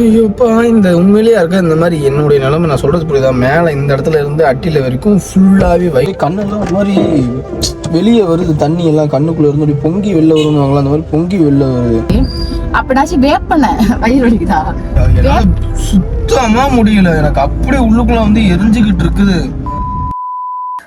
ஐயோப்பா இந்த உண்மையிலேயே இருக்க இந்த மாதிரி என்னுடைய நிலைமை நான் சொல்றது புரியுதா? மேலே இந்த இடத்துல இருந்து அட்டியில் வரைக்கும் ஃபுல்லாகவே வை. கண்ணெல்லாம் ஒரு மாதிரி வெளியே வருது தண்ணி எல்லாம் கண்ணுக்குள்ள இருந்து அப்படி பொங்கி வெளில வருவாங்களா அந்த மாதிரி பொங்கி வெளில வருது. அப்படாச்சும் வேப் பண்ண வயிறு வலிக்குதா? என்னால சுத்தமா முடியல. எனக்கு அப்படியே உள்ளுக்குள்ள வந்து எரிஞ்சுக்கிட்டு இருக்குது.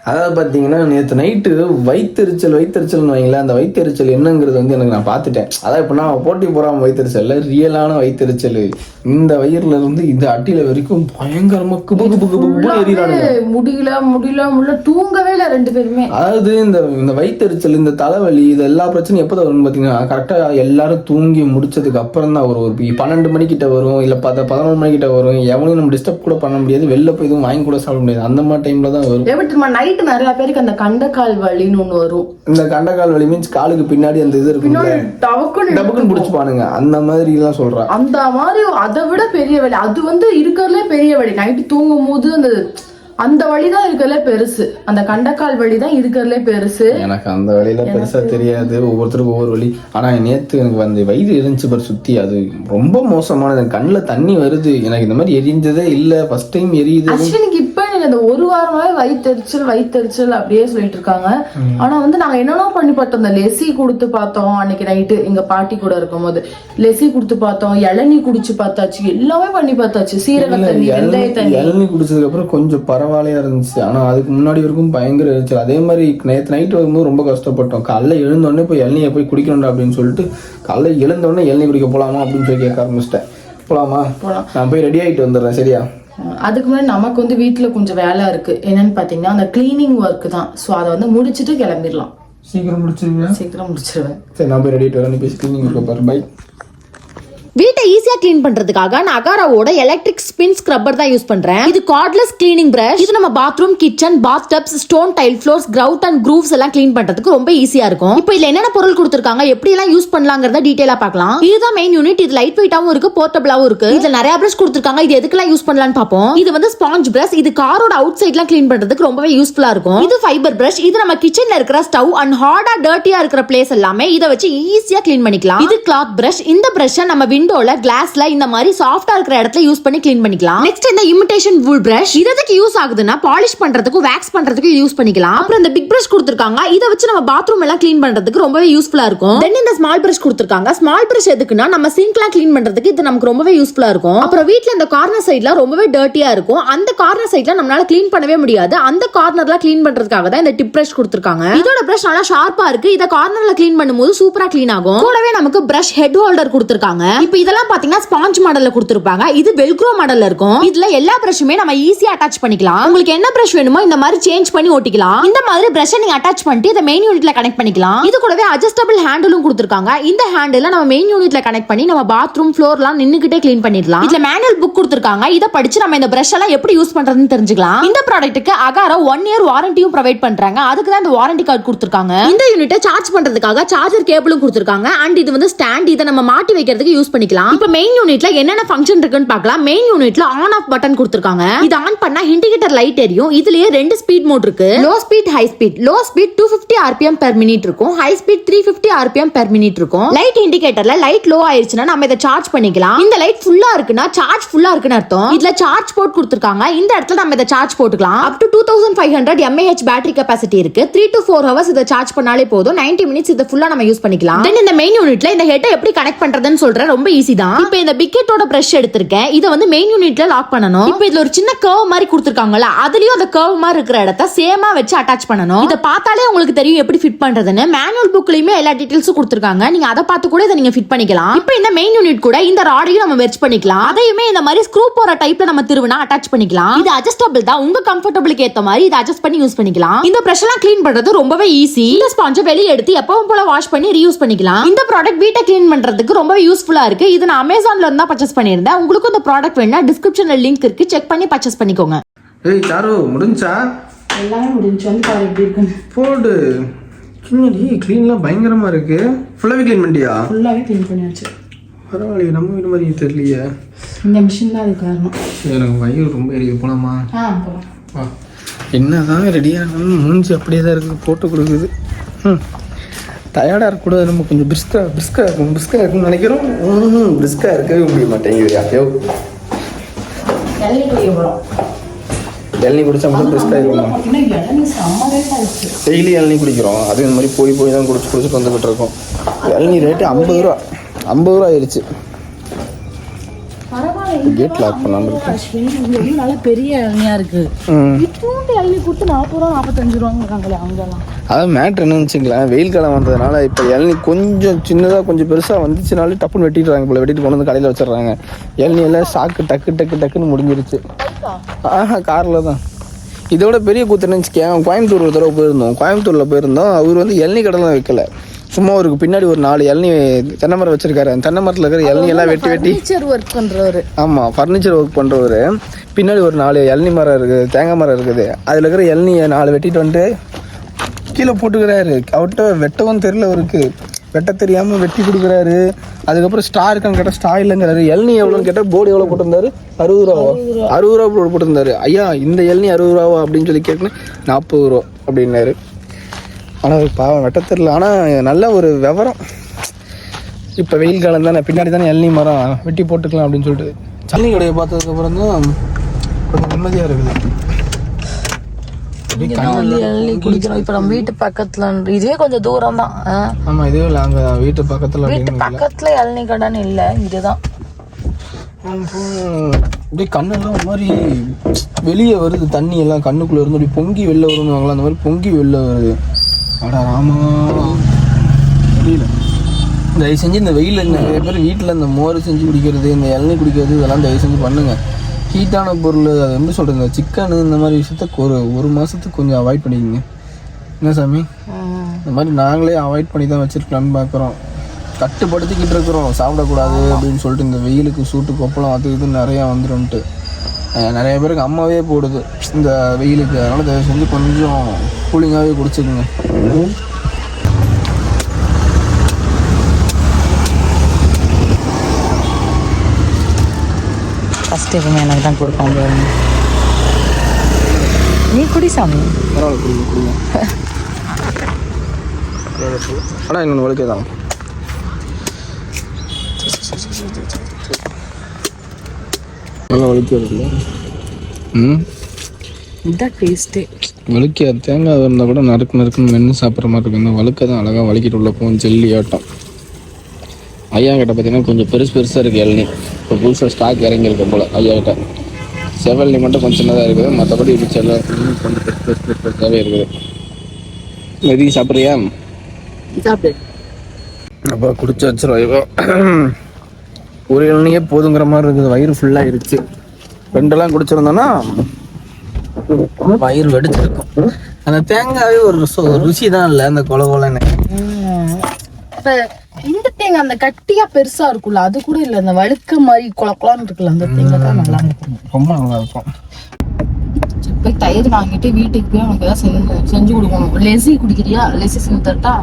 அதாவது பார்த்தீங்கன்னா நேற்று நைட்டு வயிற்றெரிச்சல் வயிற்றெரிச்சல்னு வைங்களேன் அந்த வயிற்றெரிச்சல் என்னங்கிறது வந்து எனக்கு நான் பார்த்துட்டேன். அதான் இப்போ நான் போட்டி போடாமல் வயிற்றெரிச்சல் ரியலான வயிற்றெரிச்சல் இந்த வயிறுல இருந்து இந்த அட்டியில வரைக்கும் பயங்கரமா குபு குபு குபு குபுன்னு எறிகிறானுங்க முடியல முடியல முடியல தூங்கவே இல்ல ரெண்டு பேருமே. அதாவது இந்த இந்த வயிற்றெரிச்சல் இந்த தலைவலி இது எல்லா பிரச்சனையும் எப்போ வரும்னு பார்த்தீங்கன்னா கரெக்டாக எல்லாரும் தூங்கி முடிச்சதுக்கு அப்புறம் தான் வரும். ஒரு பி- பன்னெண்டு மணிக்கிட்ட வரும் இல்லை பத பதினொன்று மணிக்கிட்ட வரும். எவனையும் நம்ம டிஸ்டர்ப் கூட பண்ண முடியாது. வெளில போய் எதுவும் வாங்கி கூட சாப்பிட முடியாது. அந்த மாதிரி டைம்ல தான் வரும். நைட்டு நிறைய பேருக்கு அந்த கண்டக்கால் வலின்னு ஒண்ணு வரும். இந்த கண்டக்கால் வலி மீன்ஸ் காலுக்கு பின்னாடி அந்த இது இருக்குல்ல டவக்குன்னு டபுக்குன்னு பிடிச்சிப்பானுங்க. அந்த மாதிரி எல்லாம் சொல்றான். அந்த மாதிரி அதை விட பெரிய வலி. அது வந்து இருக்கிறதுலே பெரிய வலி. நைட்டு தூங்கும் போது அந்த அந்த வலி தான் இருக்கிறதுல பெருசு. அந்த கண்டக்கால் வலி தான் இருக்கிறதுலே பெருசு. எனக்கு அந்த வழியில பெருசா தெரியாது. ஒவ்வொருத்தருக்கும் ஒவ்வொரு வழி ஆனா நேத்து எனக்கு வந்து வயிறு எரிஞ்சு பாரு சுத்தி. அது ரொம்ப மோசமானது. கண்ணுல தண்ணி வருது. எனக்கு இந்த மாதிரி எரிஞ்சதே இல்ல. ஃபர்ஸ்ட் டைம் எரியுது. அந்த ஒரு வாரமாவே வயித்தெரிச்சல் வயித்தெரிச்சல் அப்படியே சொல்லிட்டு இருக்காங்க. ஆனா வந்து நாங்க என்னென்ன பண்ணி பார்த்தோம். இந்த லெசி கொடுத்து பார்த்தோம். அன்னைக்கு நைட்டு எங்க பாட்டி கூட இருக்கும்போது. லெசி கொடுத்து பார்த்தோம். இளநீ குடிச்சு பார்த்தாச்சு. எல்லாமே பண்ணி பார்த்தாச்சு. சீரக தண்ணி வெந்தய தண்ணி. இளநீ குடிச்சதுக்கு அப்புறம் கொஞ்சம் பரவாயில்லையா இருந்துச்சு. ஆனா அதுக்கு முன்னாடி வரைக்கும் பயங்கர எரிச்சல். அதே மாதிரி நேற்று நைட் வரும்போது ரொம்ப கஷ்டப்பட்டோம். காலைல எழுந்த உடனே போய் இளநியை போய் குடிக்கணும்டா அப்படின்னு சொல்லிட்டு காலைல எழுந்த உடனே இளநீ குடிக்க போலாமா அப்படின்னு சொல்லி கேட்க ஆரம்பிச்சிட்டேன். போலாமா? போலாம். நான் போய் ரெடி ஆயிட்டு வந்துடுறேன். சரியா? அதுக்கு முன்னாடி நமக்கு வந்து வீட்ல கொஞ்சம் வேலை இருக்கு. என்னன்னு பாத்தீங்கன்னா அந்த கிளீனிங் ஒர்க் தான். சோ அதை வந்து முடிச்சிட்டு கிளம்பிடலாம். சீக்கிரம் முடிச்சிருங்க. சீக்கிரம் முடிச்சிருவேன். சரி நான் போய் ரெடி நீ போய் ஸ்கிரீனிங் இருக்க பாரு. பை வீட்டை ஈஸியா க்ளீன் பண்றதுக்காக நான் அகாராவோட எலக்ட்ரிக் ஸ்பின் ஸ்க்ரப்பர் தான் யூஸ் பண்றேன். இது கார்ட்லெஸ் கிளீனிங் பிரஷ் இது நம்ம bathroom kitchen bath tubs stone tile floors grout and grooves எல்லாம் க்ளீன் பண்றதுக்கு ரொம்ப ஈஸியா இருக்கும். இப்போ இதுல என்னென்ன பொருள் கொடுத்துருக்காங்க எப்படி எல்லாம் யூஸ் பண்ணலாங்கிறத டீடைலா பார்க்கலாம். இதுதான் மெயின் யூனிட் இது லைட் வெயிட்டாவும் இருக்கு போர்ட்டபிளாவும் இருக்கு. இதுல நிறைய பிரஷ் கொடுத்துருக்காங்க. இது எதுக்கெல்லாம் யூஸ் பண்ணலாம்னு பார்ப்போம். இது வந்து ஸ்பாஞ்ச் பிரஷ் இது காரோட அவுட் சைட்லாம் க்ளீன் பண்றதுக்கு ரொம்பவே யூஸ்ஃபுல்லா இருக்கும். இது ஃபைபர் பிரஷ் இது நம்ம கிச்சன்ல இருக்கிற ஸ்டவ் அண்ட் ஹார்டா டர்ட்டியா இருக்கிற பிளேஸ் எல்லாமே இதை வச்சு ஈஸியா க்ளீன் பண்ணிக்கலாம். இது கிளாத் பிரஷ் இந்த பிரஷ் நம்ம விண்டோல கிளாஸ்ல இந்த மாதிரி சாஃப்டா இருக்கிற இடத்துல யூஸ் பண்ணி க்ளீன் பண்ணிக்கலாம். நெக்ஸ்ட் இந்த இமிடேஷன் வூல் பிரஷ் இதுக்கு எதுக்கு யூஸ் ஆகுதுன்னா பாலிஷ் பண்றதுக்கும் வேக்ஸ் பண்றதுக்கு யூஸ் பண்ணிக்கலாம். அப்புறம் இந்த பிக் பிரஷ் கொடுத்துருக்காங்க இதை வச்சு நம்ம பாத்ரூம் எல்லாம் க்ளீன் பண்றதுக்கு ரொம்பவே யூஸ்ஃபுல்லா இருக்கும். தென் இந்த ஸ்மால் பிரஷ் கொடுத்துருக்காங்க ஸ்மால் பிரஷ் எதுக்குன்னா நம்ம சிங்க்லாம் க்ளீன் பண்றதுக்கு இது நமக்கு ரொம்பவே யூஸ்ஃபுல்லா இருக்கும். அப்புறம் வீட்டுல இந்த கார்னர் சைட்ல ரொம்பவே டர்ட்டியா இருக்கும். அந்த கார்னர் சைட்ல நம்மளால க்ளீன் பண்ணவே முடியாது. அந்த கார்னர்லாம் க்ளீன் பண்றதுக்காக தான் இந்த டிப் பிரஷ் கொடுத்துருக்காங்க. இதோட பிரஷ் நல்லா ஷார்ப்பா இருக்கு. இதை கார்னர்ல க்ளீன் பண்ணும்போது சூப்பரா க்ளீன் ஆகும். கூடவே நமக்கு பிரஷ் ஹெட் ஹோல்டர் கொடுத்துருக்காங்க. இப்போ இதெல்லாம் பாத்தீங்கன்னா ஸ்பாஞ்ச் மாடல்ல கொடுத்துருப்பாங்க. இது வெல்க்ரோ மாடல்ல இருக்கும். இதுல எல்லா பிரஷுமே நம்ம ஈஸியா அட்டாச் பண்ணிக்கலாம். உங்களுக்கு என்ன பிரஷ் வேணுமோ இந்த மாதிரி சேஞ்ச் பண்ணி ஓட்டிக்கலாம் இந்த மாதிரி பிரஷ் நீங்க அட்டாச் பண்ணிட்டு இதை மெயின் யூனிட்ல கனெக்ட் பண்ணிக்கலாம். இது கூடவே அட்ஜஸ்டபிள் ஹேண்டிலும் கொடுத்துருக்காங்க. இந்த ஹேண்டில் நம்ம மெயின் யூனிட்ல கனெக்ட் பண்ணி நம்ம பாத்ரூம் ஃப்ளோர்லாம் நின்னுகிட்டே க்ளீன் பண்ணிடலாம். இதுல மேனுவல் புக் கொடுத்துருக்காங்க. இதை படிச்சு நம்ம இந்த பிரஷ் எல்லாம் எப்படி யூஸ் பண்றதுன்னு தெரிஞ்சுக்கலாம். இந்த ப்ராடக்ட்டுக்கு அகாரோ ஒன் இயர் வாரண்டியும் ப்ரொவைட் பண்றாங்க. அதுக்கு தான் இந்த வாரண்டி கார்டு கொடுத்துருக்காங்க. இந்த யூனிட்டை சார்ஜ் பண்றதுக்காக சார்ஜர் கேபிளும் கொடுத்துருக்காங்க. அண்ட் இது வந்து ஸ்டாண்ட் இதை நம்ம மாட்டி வைக்கிறதுக்கு யூஸ் பண்ணி பண்ணிக்கலாம். இப்போ மெயின் யூனிட்ல என்னென்ன ஃபங்க்ஷன் இருக்குன்னு பார்க்கலாம். மெயின் யூனிட்ல ஆன் ஆஃப் பட்டன் கொடுத்துருக்காங்க. இது ஆன் பண்ணா இண்டிகேட்டர் லைட் எரியும். இதுலயே ரெண்டு ஸ்பீட் மோட் இருக்கு. Low speed high speed low speed two fifty RPM per minute இருக்கும். High speed three fifty RPM per minute இருக்கும். லைட் இண்டிகேட்டர்ல லைட் லோ ஆயிருச்சுன்னா நம்ம இதை சார்ஜ் பண்ணிக்கலாம். இந்த லைட் ஃபுல்லா இருக்குன்னா சார்ஜ் ஃபுல்லா இருக்குன்னு அர்த்தம். இதுல சார்ஜ் போர்ட் கொடுத்துருக்காங்க. இந்த இடத்துல நம்ம இதை சார்ஜ் போட்டுக்கலாம். Up to two thousand five hundred mAh battery capacity இருக்கு. த்ரீ டு ஃபோர் ஹவர்ஸ் இதை சார்ஜ் பண்ணாலே போதும். 90 மினிட்ஸ் இதை ஃபுல்லா நம்ம யூஸ் பண்ணிக்கலாம். தென் இந்த மெயின் யூனிட்ல இந்த ஹெட்டை எப்படி கனெக்ட் பண்றதுன்னு சொல்றேன். ரொம்ப ஈஸி தான். இப்போ இந்த பிக்கெட்டோட பிரஷ் எடுத்திருக்கேன். இதை வந்து மெயின் யூனிட்ல லாக் பண்ணணும். இப்போ இதுல ஒரு சின்ன கர்வ் மாதிரி கொடுத்துருக்காங்கல்ல அதுலயும் அந்த கர்வ் மாதிரி இருக்கிற இடத்த சேமா வச்சு அட்டாச் பண்ணணும். இதை பார்த்தாலே உங்களுக்கு தெரியும் எப்படி ஃபிட் பண்றதுன்னு. மேனுவல் புக்லயுமே எல்லா டீடைல்ஸும் கொடுத்துருக்காங்க. நீங்க அதை பார்த்து கூட இதை நீங்க ஃபிட் பண்ணிக்கலாம். இப்போ இந்த மெயின் யூனிட் கூட இந்த ராடையும் நம்ம வெர்ச் பண்ணிக்கலாம். அதையுமே இந்த மாதிரி ஸ்க்ரூ போற டைப்ல நம்ம திருவினா அட்டாச் பண்ணிக்கலாம். இது அட்ஜஸ்டபிள் தான். உங்க கம்ஃபர்டபிளுக்கு ஏத்த மாதிரி இதை அட்ஜஸ்ட் பண்ணி யூஸ் பண்ணிக்கலாம். இந்த பிரஷ் எல்லாம் க்ளீன் பண்றது ரொம்பவே ஈஸி இந்த ஸ்பாஞ்ச வெளியே எடுத்து எப்பவும் போல வாஷ் பண்ணி ரீயூஸ் பண்ணிக்கலாம். இந்த ப்ராடக்ட் வீட்டை க்ளீன் பண்றதுக்கு ரொம்ப யூஸ்ஃபுல்லா இருக்கு. இது நான் அமேசான்ல இருந்தா பர்ச்சேஸ் பண்ணியிருந்தேன். உங்களுக்கு இந்த ப்ராடக்ட் வேணா டிஸ்கிரிப்ஷன்ல லிங்க் இருக்கு. செக் பண்ணி பர்ச்சேஸ் பண்ணிக்கோங்க. ஏய் சாரு முடிஞ்சா? எல்லாமே முடிஞ்சு. வந்து பாரு எப்படி இருக்குன்னு. போடு கிண்ணடி க்ளீன்லாம் பயங்கரமா இருக்கு. ஃபுல்லாகவே க்ளீன் பண்ணிட்டியா? ஃபுல்லாவே க்ளீன் பண்ணியாச்சு. பரவாயில்லையே நம்ம வீடு மாதிரி தெரியலையே. இந்த மிஷின் தான் அது காரணம். எனக்கு வயிறு ரொம்ப எரியுது போலாமா? ஆ போலாம். வா. என்னதான் ரெடியாக மூஞ்சி அப்படியே தான் இருக்குது போட்டு கொடுக்குது. ம். டயர்டாக இருக்கக்கூடாது. நம்ம கொஞ்சம் பிரிஸ்கா பிரிஸ்கா இருக்கும் பிரிஸ்கா இருக்கும்னு நினைக்கிறோம். ம் பிரிஸ்கா இருக்கவே முடிய மாட்டேங்குது ஐயோ இளநீ குடிச்சா மட்டும் பிரிஸ்கா இருக்குமா டெய்லி இளநீ குடிக்கிறோம். அது இந்த மாதிரி போய் போய் தான் குடிச்சு குடிச்சிட்டு வந்துகிட்டு இருக்கோம். இளநீ ரேட்டு ஐம்பது ரூபா. ஐம்பது ரூபா ஆயிடுச்சு. கேட் லாக் பண்ணாமல் இருக்கு நல்லா பெரிய இளநியா இருக்கு. இத்தூண்டு இளநீ கொடுத்து நாற்பது ரூபா நாற்பத்தஞ்சு ரூபாங்கிறாங்களே அங்கெல்லாம். அதான் மேட்ரு என்னன்னு வச்சுங்களேன் வெயில் காலம் வந்ததுனால இப்போ இளநீ கொஞ்சம் சின்னதாக கொஞ்சம் பெருசாக வந்துச்சுனாலே டப்புன்னு வெட்டிடுறாங்க போல. வெட்டிட்டு கொண்டு வந்து கடையில் வச்சிடுறாங்க. இளநீ எல்லாம் சாக்கு டக்கு டக்கு டக்குன்னு முடிஞ்சிருச்சு. ஆஹா காரில் தான். இதோட பெரிய கூத்து நினச்சிக்கேன் கோயம்புத்தூர் ஒரு தடவை போயிருந்தோம். கோயம்புத்தூரில் போயிருந்தோம். அவர் வந்து இளநீ கடைலாம் வைக்கல. சும்மா அவருக்கு பின்னாடி ஒரு நாலு இளநீ தென்னை மரம் வச்சிருக்காரு. அந்த தென்னை மரத்தில் இருக்கிற இளநீ எல்லாம் வெட்டி வெட்டி டீச்சர் ஒர்க் பண்றவரு. ஆமாம் ஃபர்னிச்சர் ஒர்க் பண்ணுறவர் பின்னாடி ஒரு நாலு இளநீ மரம் இருக்குது தேங்காய் மரம் இருக்குது. அதில் இருக்கிற இளநியை நாலு வெட்டிட்டு வந்துட்டு கீழே போட்டுக்கிறாரு. அவர்கிட்ட வெட்டவும் தெரியல அவருக்கு. வெட்ட தெரியாமல் வெட்டி கொடுக்குறாரு. அதுக்கப்புறம் ஸ்டா இருக்கான்னு கேட்டால் ஸ்டா இல்லைங்கிறாரு இளநீ எவ்வளோன்னு கேட்டால் போர்டு எவ்வளோ போட்டிருந்தாரு? அறுபது ரூபாவா? அறுபது ரூபா. போட்டிருந்தாரு ஐயா இந்த இளநீ அறுபது ரூபாவா அப்படின்னு சொல்லி கேட்கணும் நாற்பது ரூபா அப்படின்னாரு. ஆனால் பாவம் வெட்ட தெரியல ஆனால் நல்ல ஒரு விவரம். இப்போ வெயில் காலம் தானே பின்னாடி தானே இளநீ மரம் வெட்டி போட்டுக்கலாம் அப்படின்னு சொல்லிட்டு. சல்லி கடையை பார்த்ததுக்கப்புறம் தான் கொஞ்சம் நிம்மதியாக இருக்குது. இப்ப நம்ம வீட்டு பக்கத்துல இதுவே கொஞ்சம் தூரம் தான். ஆமாம் இதுவே அங்கே வீட்டு பக்கத்தில் வீட்டு பக்கத்துல இளநீ கடைன்னு இல்ல இங்கதான். அப்படியே கண்ணெல்லாம் ஒரு மாதிரி வெளியே வருது தண்ணி எல்லாம் கண்ணுக்குள்ளே இருந்து அப்படி பொங்கி வெளில வருவாங்களா அந்த மாதிரி பொங்கி வெளில வருது. அடா ராமா. முடியல தயவு செஞ்சு இந்த வெயிலில் நிறைய பேர் வீட்டில் இந்த மோர் செஞ்சு குடிக்கிறது இந்த இளநீ குடிக்கிறது இதெல்லாம் தயவு செஞ்சு பண்ணுங்க. ஹீட்டான பொருள் அது எப்படி சொல்கிறது இந்த சிக்கனு இந்த மாதிரி விஷயத்த ஒரு ஒரு மாதத்துக்கு கொஞ்சம் அவாய்ட் பண்ணிக்கங்க. என்ன சாமி? இந்த மாதிரி நாங்களே அவாய்ட் பண்ணி தான் வச்சிருக்கலாம்னு பார்க்குறோம் கட்டுப்படுத்திக்கிட்டு இருக்கிறோம் சாப்பிடக்கூடாது அப்படின்னு சொல்லிட்டு இந்த வெயிலுக்கு சூட்டு கொப்பளம் அது இது நிறையா வந்துடும்ட்டு நிறைய பேருக்கு அம்மாவே போடுது இந்த வெயிலுக்கு. அதனால் தயவு செஞ்சு கொஞ்சம் கூலிங்காகவே குடிச்சுக்குங்க. ஃபர்ஸ்ட் எப்பவுமே எனக்கு தான் கொடுப்பாங்க நீ குடி சாமி. பரவாயில்ல குடிங்க குடிங்க. ஆனால் இன்னொன்று வலிக்கே தான் நல்லா வலிக்கிறது ம் இதுதான் டேஸ்ட்டே வலிக்க தேங்காய் இருந்தால் கூட நறுக்கு நறுக்குன்னு மென்று சாப்பிட்ற மாதிரி இருக்கும். இந்த வழுக்க தான் அழகாக வலிக்கிட்டு உள்ள போகும் ஜெல்லி ஆட்டம். ஐயா கிட்ட பார்த்தீங்கன்னா கொஞ்சம் பெருசு பெருசாக இருக்குது இளநீ. இப்போ புதுசாக ஸ்டாக் இறங்கியிருக்க போல் ஐயா கிட்ட செவல்லி மட்டும் கொஞ்சம் சின்னதாக இருக்குது. மற்றபடி இப்படி செல்ல கொஞ்சம் பெருசு பெருசு பெருசு பெருசாகவே இருக்குது. எதுக்கு சாப்பிட்றியா? சாப்பிடு. அப்போ குடிச்சு வச்சிரும். இப்போ ஒரு இளநியே போதுங்கிற மாதிரி இருக்குது. வயிறு ஃபுல்லாகிருச்சு ரெண்டெல்லாம் குடிச்சிருந்தோன்னா வயிறு வெடிச்சிருக்கும். அந்த தேங்காவே ஒரு ருசு- தான் இல்லை அந்த கொல கொலன்னு. இந்த தேங்காய் அந்த கட்டியா பெருசா இருக்குல்ல அது கூட இல்ல அந்த வழுக்க மாதிரி குள குளம்னு இருக்குல்ல அந்த தேங்காய் தான் நல்லா இருக்கும். ரொம்ப நல்லா இருக்கும். போய் தயிர் வாங்கிட்டு வீட்டுக்கு போய் உனக்கு ஏதாவது செஞ்சு செஞ்சு கொடுக்கணும். லெசி குடிக்கிறியா? லெசி செஞ்சு தரட்டா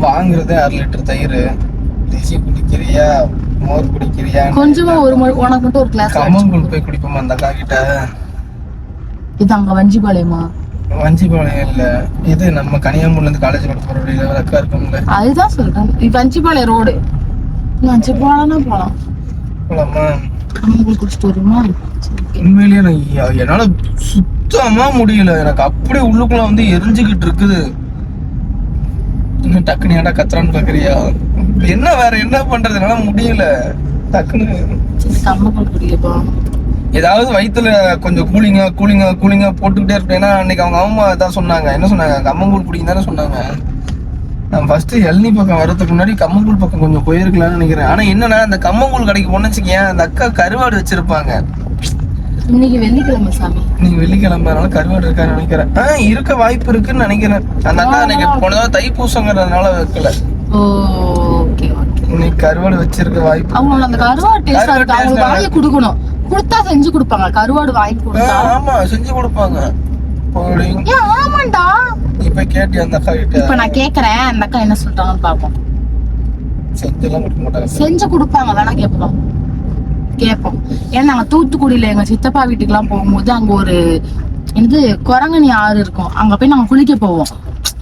வாங்குறதே அரை லிட்டர் தயிர். தேசி குடிக்கிறியா? மோர் குடிக்கிறியா கொஞ்சமா ஒரு உனக்கு மட்டும் ஒரு கிளாஸ் கம்மங்கூழ் போய் குடிப்போமா அந்த அக்கா கிட்ட? இது அங்க வஞ்சிபாளையமா? வஞ்சிபாளையம் இல்ல. இது நம்ம கனியாமூர்ல இருந்து காலேஜ் போற வழியில அக்கா இருக்கும்ல அதுதான் சொல்றேன். இது வஞ்சிபாளையம் ரோடு வஞ்சிபாளையம்னா போலாம். போலாமா? உங்களுக்கு குடிச்சிட்டு வருமா உண்மையிலேயே நான் என்னால சுத்தமா முடியல. எனக்கு அப்படியே உள்ளுக்குள்ள வந்து எரிஞ்சுக்கிட்டு இருக்குது. டக்குனு ஏன்டா கத்துறான்னு பாக்குறியா? என்ன வேற என்ன பண்றது? என்னால முடியல. டக்குன்னு சரி கம்மக்கூழ் குடிக்கப்பா ஏதாவது வயித்துல கொஞ்சம் கூலிங்கா கூலிங்கா கூலிங்கா போட்டுக்கிட்டே இருப்பேன். ஏன்னா அன்னைக்கு அவங்க அம்மா தான் சொன்னாங்க. என்ன சொன்னாங்க? கம்மங்கூழ் குடிங்க தானே சொன்னாங்க. நான் ஃபர்ஸ்ட் எல்னி பக்கம் வரதுக்கு முன்னாடி கம்மங்கூழ் பக்கம் கொஞ்சம் போயிருக்கலாம்னு நினைக்கிறேன். ஆனா என்னன்னா அந்த கம்மங்கூழ் கடைக்கு போனேன்னு வச்சுக்கேன் அந்த அக்கா கருவாடு வச்சிருப்பாங்க. இன்னைக்கு வெள்ளிக்கிழமை சாமி. நீங்க வெள்ளிக்கிழமைனால கருவாடு இருக்கான்னு நினைக்கிறேன். ஆ இருக்க வாய்ப்பு இருக்குன்னு நினைக்கிறேன். அந்த அக்கா அன்னைக்கு போனதா தைப்பூசங்கிறதுனால வைக்கல. இன்னைக்கு கருவாடு வச்சிருக்க வாய்ப்பு அவங்களோட அந்த கருவாடு டேஸ்டா கொடுக்கணும். கொடுத்தா செஞ்சு கொடுப்பாங்க. கருவாடு வாங்கி கொடுத்தா. ஆமா செஞ்சு கொடுப்பாங்க. ஏன் ஆமாண்டா. நீ போய் கேட்டியா அந்த அக்கா கிட்ட. இப்ப நான் கேக்குறேன். அந்த அக்கா என்ன சொல்றாங்கன்னு பாப்போம். செஞ்சு கொடுப்பாங்க. வேணா கேட்போம். கேட்போம். ஏன்னா நாங்க தூத்துக்குடியில எங்க சித்தப்பா வீட்டுக்கு எல்லாம் போகும்போது அங்க ஒரு என்னது குரங்கணி ஆறு இருக்கும். அங்க போய் நாங்க குளிக்க போவோம்.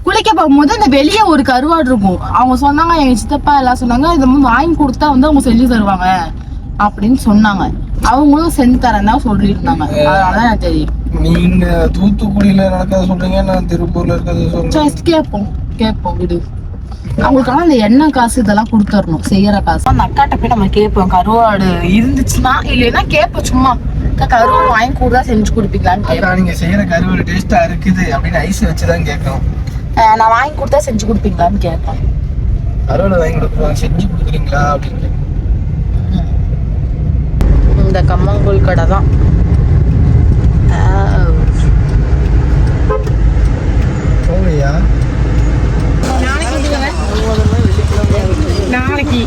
குளிக்க போகும்போது அந்த வெளியே ஒரு கருவாடு இருக்கும். அவங்க சொன்னாங்க எங்க சித்தப்பா எல்லாம் சொன்னாங்க இதை வந்து வாங்கி கொடுத்தா வந்து அவங்க செஞ்சு தருவாங்க. அப்படின்னு சொன்னாங்க. அவங்களும் செஞ்சு தரேன் தான் சொல்லியிருந்தாங்க அதனாலதான் எனக்கு தெரியும். நீங்க தூத்துக்குடியில நடக்கிறத சொல்றீங்க நான் திருப்பூர்ல இருக்கிறத சொல்றேன்? கேட்போம் கேட்போம் விடு. அவங்களுக்கு ஆனா அந்த எண்ணெய் காசு இதெல்லாம் கொடுத்துடணும் செய்யற காசு. அந்த அக்காட்ட போய் நம்ம கேட்போம் கருவாடு இருந்துச்சுன்னா இல்லைன்னா கேட்போம் சும்மா. அக்கா, கருவாடு வாங்கி கொடுத்தா செஞ்சு கொடுப்பீங்களான்னு நீங்க செய்யற கருவேல டேஸ்டா இருக்குது அப்படின்னு ஐஸ் வச்சுதான் கேட்கும் அஹ் நான் வாங்கி கொடுத்தா செஞ்சு கொடுப்பீங்களான்னு கேட்பேன் கருவேல வாங்கி கொடுக்குறாங்க செஞ்சு கொடுக்குறீங்களா அப்படின்னு இந்த கம்மங்கூழ் கடை தான். நாளைக்கு.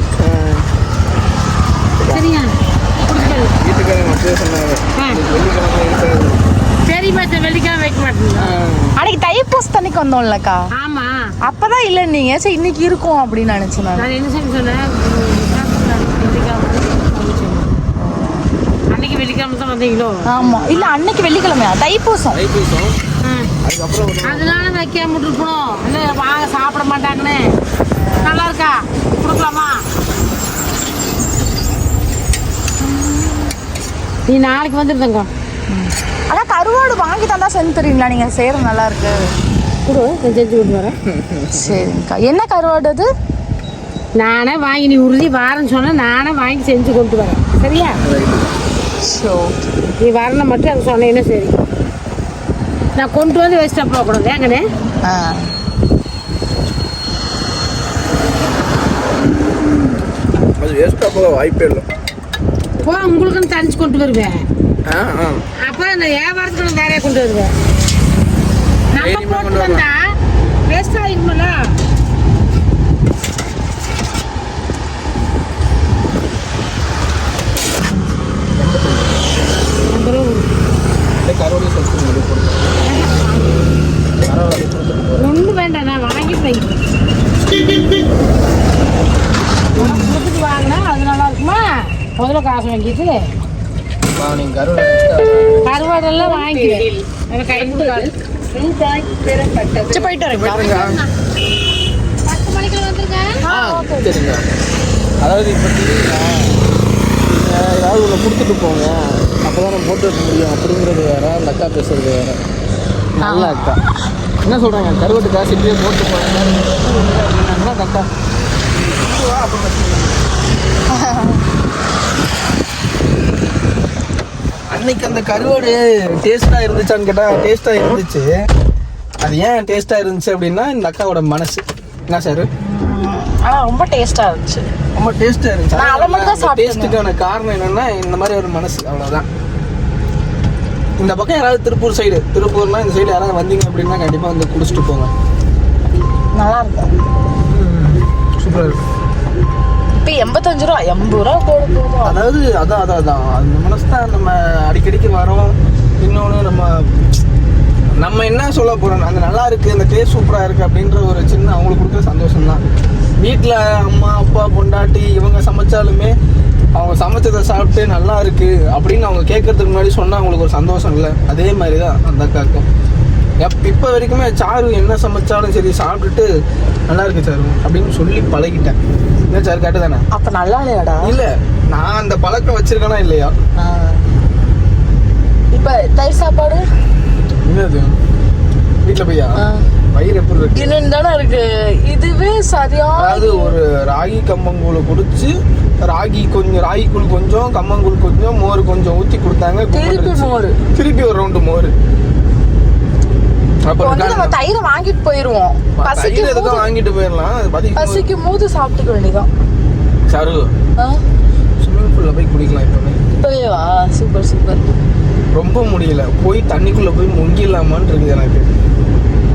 சரியா அன்னைக்கு தைப்பூஸ் தண்ணிக்கு வந்தோம்லக்கா. ஆமா. அப்பதான் இல்ல நீங்க. சரி இன்னைக்கு இருக்கும் அப்படின்னு நினைச்சேன் நான். என்ன சொன்னேன் வெள்ளிக்கிழமை அன்னைக்கு வெள்ளிக்கிழமை தான் வந்தீங்களோ? ஆமா. இல்ல அன்னைக்கு வெள்ளிக்கிழமையா? தைப்பூசம். தைப்பூசம். அதனால வைக்காம விட்டுருக்கணும் என்ன வாங்க சாப்பிட மாட்டாங்கன்னு. நல்லா இருக்கா கொடுக்கலாமா? நீ நாளைக்கு வந்துருந்தங்க. ஆனா கருவாடு வாங்கி தந்தா செஞ்சு தருவீங்களா? நீங்க செய்யறது நல்லா இருக்கு கொடு நான் செஞ்சு கொண்டு வரேன். சரிங்கக்கா. என்ன கருவாடு அது? நானே வாங்கி நீ உறுதி வாரேன்னு சொன்னா நானே வாங்கி செஞ்சு கொண்டு வரேன். சரியா? ஸோ நீ வரணும் மட்டும் அது சொன்னீங்கன்னா சரி. நான் கொண்டு வந்து வேஸ்ட்டாக போகக்கூடாது ஏங்கண்ணே? அது வேஸ்டா போக வாய்ப்பே இல்லை. போ உங்களுக்குன்னு தனிச்சு கொண்டு வருவேன். ஆ ஆ. அப்போ நான் வியாபாரத்துக்கு நான் நிறைய கொண்டு வருவேன். நம்ம போட்டு கொண்டு வந்தா வேஸ்ட் ஆகிடுமில்ல கருவேல சேர்த்து ஒன்றும் வேண்டாம் நான் வாங்கிட்டு வைக்கிறேன் உனக்கு கொடுத்துட்டு வாங்கினா அது நல்லா இருக்குமா முதல்ல காசு வாங்கிட்டு கருவாடெல்லாம் வாங்கிக்குவேன் எனக்கு கை கொடுக்காது. போயிட்டு வரேன். பத்து மணிக்கு வந்துருங்க அதாவது இப்போ ஏதாவது ஒன்று கொடுத்துட்டு போங்க. அப்போ தான் நம்ம போட்டு வைக்க முடியும். அப்படிங்கிறது வேற அந்த அக்கா பேசுறது வேற. நல்ல அக்கா. என்ன சொல்கிறாங்க கருவட்டு காசு இப்படியே போட்டு போங்க. அக்கா அன்னைக்கு அந்த கருவாடு டேஸ்ட்டாக இருந்துச்சான்னு கேட்டால் டேஸ்ட்டாக இருந்துச்சு. அது ஏன் டேஸ்ட்டாக இருந்துச்சு அப்படின்னா இந்த அக்காவோட மனசு. என்ன சார் ஆனா ரொம்ப டேஸ்டா இருந்துச்சு. ரொம்ப டேஸ்டா இருந்துச்சு. டேஸ்ட்டுக்கான காரணம் என்னன்னா இந்த மாதிரி ஒரு மனசு. அவ்வளவுதான். இந்த பக்கம் யாராவது திருப்பூர் சைடு திருப்பூர்னா இந்த சைடு யாராவது வந்தீங்க அப்படின்னா கண்டிப்பா வந்து குடிச்சிட்டு போங்க. நல்லா இருக்கும். சூப்பரா இருக்கு. இப்போ எண்பத்தஞ்சு ரூபா எண்பது ரூபா போட போதும். அதாவது அதான் அதான் அதான். அந்த மனசு தான் நம்ம அடிக்கடிக்கு வரோம். இன்னொன்று நம்ம நம்ம என்ன சொல்ல போகிறோம் அந்த நல்லா இருக்குது அந்த டேஸ்ட் சூப்பராக இருக்குது அப்படின்ற ஒரு சின்ன அவங்களுக்கு கொடுக்குற சந்தோஷம் தான் வீட்டில் அம்மா அப்பா பொண்டாட்டி இவங்க சமைச்சாலுமே அவங்க சமைச்சதை சாப்பிட்டு நல்லா இருக்கு அப்படின்னு அவங்க கேட்கறதுக்கு முன்னாடி சொன்னால் அவங்களுக்கு ஒரு சந்தோஷம் இல்லை. அதே மாதிரி தான் அந்த அக்காக்கும் எப் இப்போ வரைக்குமே சாரு என்ன சமைச்சாலும் சரி சாப்பிட்டுட்டு நல்லா இருக்கு சாரு அப்படின்னு சொல்லி பழகிட்டேன். என்ன சார் கேட்டு தானே. அப்ப நல்லா இல்லையாடா? இல்ல நான் அந்த பழக்கம் வச்சிருக்கேனா இல்லையா. இப்ப தயிர் சாப்பாடு? என்னது? வீட்டுல போய்யா. வயிறு எப்படி இருக்கு? இன்னும் தானே இருக்கு. இதுவே சரியான அதாவது ஒரு ராகி கம்பங்கூழை குடிச்சு ராகி கொஞ்சம் ராகி கூழ் கொஞ்சம் கம்மங்கூழ் கொஞ்சம் மோர் கொஞ்சம் ஊத்தி கொடுத்தாங்க திருப்பி. மோர். திருப்பி ஒரு ரவுண்டு மோர். இப்ப வந்து நம்ம தயிரை வாங்கிட்டு போயிருவோம். தயிர் பசிக்கும் எதுக்கும் வாங்கிட்டு போயிடலாம் பசிக்கும் போது சாப்பிட்டுக்க வேண்டியதான் சரு ஆ? ஸ்விம்மிங் பூல்ல போய் குடிக்கலாம் இப்பவே. இப்பவே வா சூப்பர் சூப்பர் ரொம்ப முடியல. போய் தண்ணிக்குள்ள போய் முங்கிடலாமான்னு இருக்குது எனக்கு.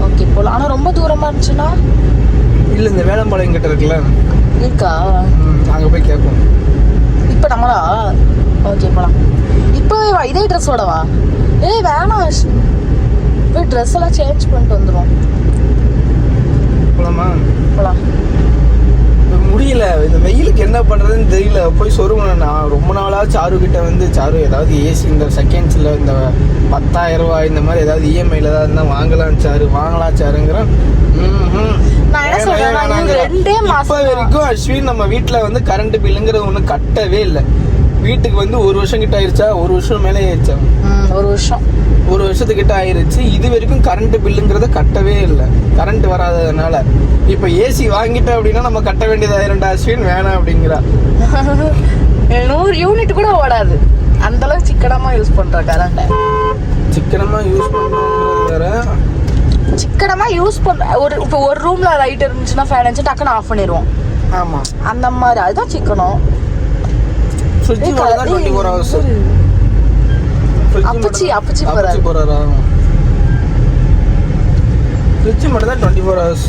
ஓகே போலாம். ஆனா ரொம்ப தூரமா இருந்துச்சுன்னா? இல்ல இந்த வேளம்பாளையம் கிட்ட இருக்குல்ல. இருக்கா? அங்க போய் கேட்போம். இப்ப நம்மளா? ஓகே போலாம். இப்பவே வா இதே ட்ரெஸ்ஸோட வா. ஏய் வேணாம். போய் ட்ரெஸ் எல்லாம் சேஞ்ச் பண்ணிட்டு வந்துரும் போலாமா? போலாம். முடியல. இந்த வெயிலுக்கு என்ன பண்றதுன்னு தெரியல. போய் சொருங்க நான் ரொம்ப நாளா சாரு கிட்ட வந்து சாரு ஏதாவது ஏசி இந்த செகண்ட்ஸ்ல இந்த பத்தாயிரம் ரூபாய் இந்த மாதிரி ஏதாவது இஎம்ஐல ஏதாவது இருந்தா வாங்கலாம் சாரு. வாங்கலாம் சாருங்கிறேன் இப்ப வரைக்கும் அஸ்வின் நம்ம வீட்ல வந்து கரண்ட் பில்லுங்கிறது ஒண்ணு கட்டவே இல்லை. வீட்டுக்கு வந்து ஒரு வருஷம் கிட்ட ஆயிருச்சா? ஒரு வருஷம் மேலே ஆயிடுச்சா ஒரு வருஷம். ஒரு வருஷத்துக்கிட்ட ஆயிருச்சு. இது வரைக்கும் கரண்ட் பில்லுங்கிறத கட்டவே இல்லை. கரண்ட் வராததுனால. இப்போ ஏசி வாங்கிட்ட அப்படின்னா நம்ம கட்ட வேண்டியதாயிரண்டா அஸ்வின் வேணாம் அப்படிங்கிறா. நூறு யூனிட் கூட ஓடாது. அந்த அளவுக்கு சிக்கனமா யூஸ் பண்ற கரண்ட சிக்கனமா யூஸ் பண்ணுறது வேற சிக்கனமா யூஸ் பண்ற ஒரு இப்போ ஒரு ரூம்ல லைட் இருந்துச்சுன்னா ஃபேன் இருந்துச்சு டக்குன்னு ஆஃப் பண்ணிடுவோம் ஆமா. அந்த மாதிரி அதுதான் சிக்கனம். தான் டுவெண்ட்டி ஃபோர் ஹவர்ஸ் அப்பச்சி, அப்பச்சி அப்பச்சி போறாரா. ஃப்ரிட்ஜ் மட்டும் தான் டுவெண்ட்டி ஃபோர் ஹவர்ஸ்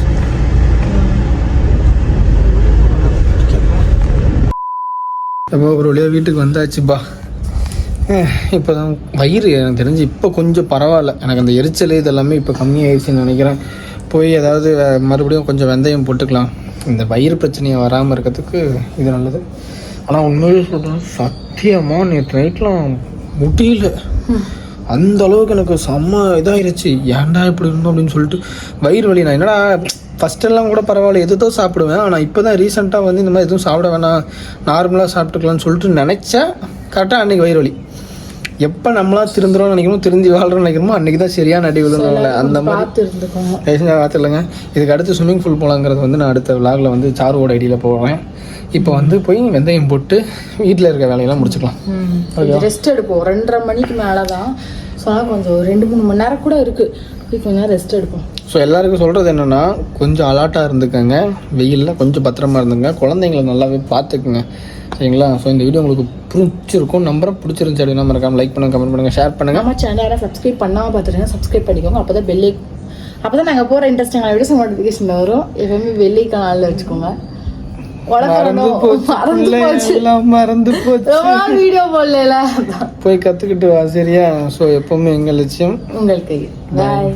அப்போ ஒரு வழியாக வீட்டுக்கு வந்தாச்சுப்பா. இப்போ தான் வயிறு எனக்கு தெரிஞ்சு இப்போ கொஞ்சம் பரவாயில்ல. எனக்கு அந்த எரிச்சல் இதெல்லாமே இப்போ கம்மியாயிடுச்சுன்னு நினைக்கிறேன். போய் ஏதாவது மறுபடியும் கொஞ்சம் வெந்தயம் போட்டுக்கலாம். இந்த வயிறு பிரச்சனையை வராமல் இருக்கிறதுக்கு இது நல்லது. ஆனால் உண்மையிலே சொல்கிறேன் சத்தியமாக நேற்று நைட்லாம் முடியல. அந்த அளவுக்கு எனக்கு செம்ம இதாயிருச்சு. ஏன்டா இப்படி இருந்தோம் அப்படின்னு சொல்லிட்டு வயிறு வலி. நான் என்னடா ஃபர்ஸ்ட் எல்லாம் கூட பரவாயில்ல எதுதோ சாப்பிடுவேன். ஆனால் இப்போ தான் ரீசெண்டாக வந்து இந்த மாதிரி எதுவும் சாப்பிட வேணாம் நார்மலாக சாப்பிட்டுக்கலாம்னு சொல்லிட்டு நினச்சேன். கரெக்டாக அன்னைக்கு வயிறு வலி. எப்போ நம்மளா திருந்துறோம்னு நினைக்கிறோமோ திருந்தி வாழ்றோம்னு நினைக்கிறோமோ அன்னைக்கு தான் சரியான அடி விழுந்தாங்களே அந்த மாதிரி தயவுசெஞ்சு பார்த்துலங்க இதுக்கு அடுத்து ஸ்விம்மிங் பூல் போகலாங்கிறது வந்து நான் அடுத்த விலாகில் வந்து சாருவோட ஐடியில் போவேன் இப்போ வந்து போய் வெந்தயம் போட்டு வீட்டில் இருக்க வேலையெல்லாம் முடிச்சுக்கலாம். கொஞ்சம் ரெஸ்ட் எடுப்போம். ரெண்டரை மணிக்கு மேலே தான் சொன்னா கொஞ்சம் ரெண்டு மூணு மணி நேரம் கூட இருக்கு. போய் கொஞ்ச நேரம் ரெஸ்ட் எடுப்போம். ஸோ எல்லாருக்கும் சொல்கிறது என்னென்னா கொஞ்சம் அலாட்டாக இருந்துக்கங்க. வெயிலில் கொஞ்சம் பத்திரமா இருந்துங்க. குழந்தைங்கள நல்லாவே பார்த்துக்குங்க. சரிங்களா? ஸோ இந்த வீடியோ உங்களுக்கு பிடிச்சிருக்கும். நம்புறேன் பிடிச்சிருந்துச்சு அப்படின்னா மறக்காம லைக் பண்ணுங்க கமெண்ட் பண்ணுங்க ஷேர் பண்ணுங்க. நம்ம சேனலை சப்ஸ்கிரைப் பண்ணாமல் பார்த்துருங்க. சப்ஸ்கிரைப் பண்ணிக்கோங்க. அப்போ தான் பெல்லை அப்போ தான் நாங்கள் போகிற இன்ட்ரெஸ்டிங்கான வீடியோஸ் நோட்டிஃபிகேஷன் வரும். எப்பவுமே வெள்ளை கனாலில் வச்சுக்கோங்க. மறந்து வீடியோ போடல போய் கற்றுக்கிட்டு வா சரியா? ஸோ எப்பவுமே எங்கள் லட்சியம்? உங்களுக்கு பாய்